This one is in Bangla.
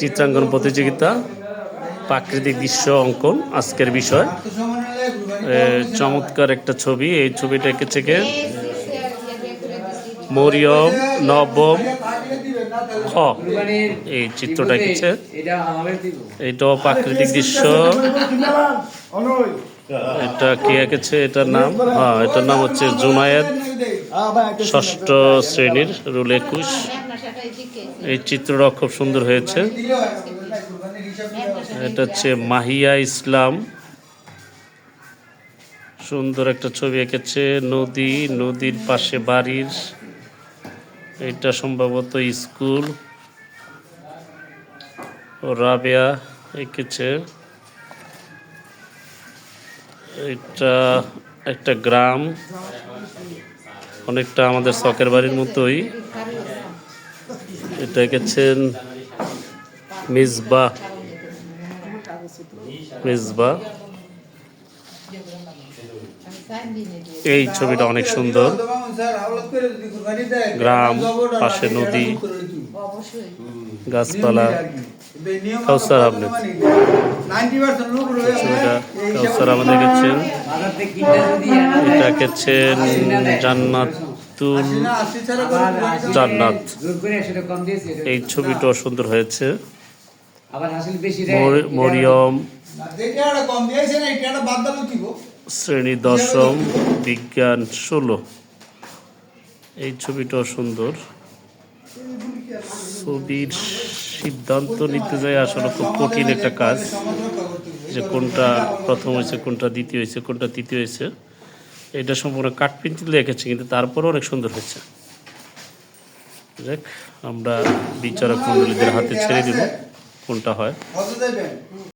চিত্রাঙ্কন প্রতিযোগিতা, প্রাকৃতিক দৃশ্য অঙ্কন, আজকের বিষয়। চমৎকার একটা ছবি, এই ছবিটা এঁকেছে কে মরিয়ম নবম খ। এই চিত্রটা এঁকেছে। এটা এটাও প্রাকৃতিক দৃশ্য। এটা কে এঁকেছে? এটার নাম? হ্যাঁ এটার নাম হচ্ছে জুনায়েদ, ষষ্ঠ শ্রেণির রুল একুশ। এই চিত্রটা খুব সুন্দর হয়েছে। এটা হচ্ছে মাহিয়া ইসলাম। সুন্দর একটা ছবি এঁকেছে, নদী, নদীর পাশে বাড়ির। এটা সম্ভবত স্কুল। রাবেয়া এঁকেছে। এটা একটা গ্রাম। অনেকটা আমাদের শখের বাড়ির মতোই। এটা গেছেন মিসবা। মিসবা। এই ছবিটা অনেক সুন্দর। গ্রাম, পাশে নদী, গাছপালা কাউসার আহমেদ। ছবিটা কাউসার কিনতে যদি এটা জান্নাতুল জান্নাত এটা- এই ছবিটাও সুন্দর হয়েছে। মরিয়ম। শ্রেণি দশম বিজ্ঞান ষোলো। এই ছবিটাও সুন্দর। ছবির সিদ্ধান্ত নিতে যায় আসলে খুব কঠিন একটা কাজ। যে কোনটা প্রথম হয়েছে কোনটা দ্বিতীয় হয়েছে কোনটা তৃতীয় হয়েছে। এটা সম্পূর্ণ কাঠ পেন্সিল রেখেছে কিন্তু তারপরেও অনেক সুন্দর হয়েছে। দেখ আমরা বিচারক মন্ডলীদের হাতে ছেড়ে দিব, কোনটা হয়।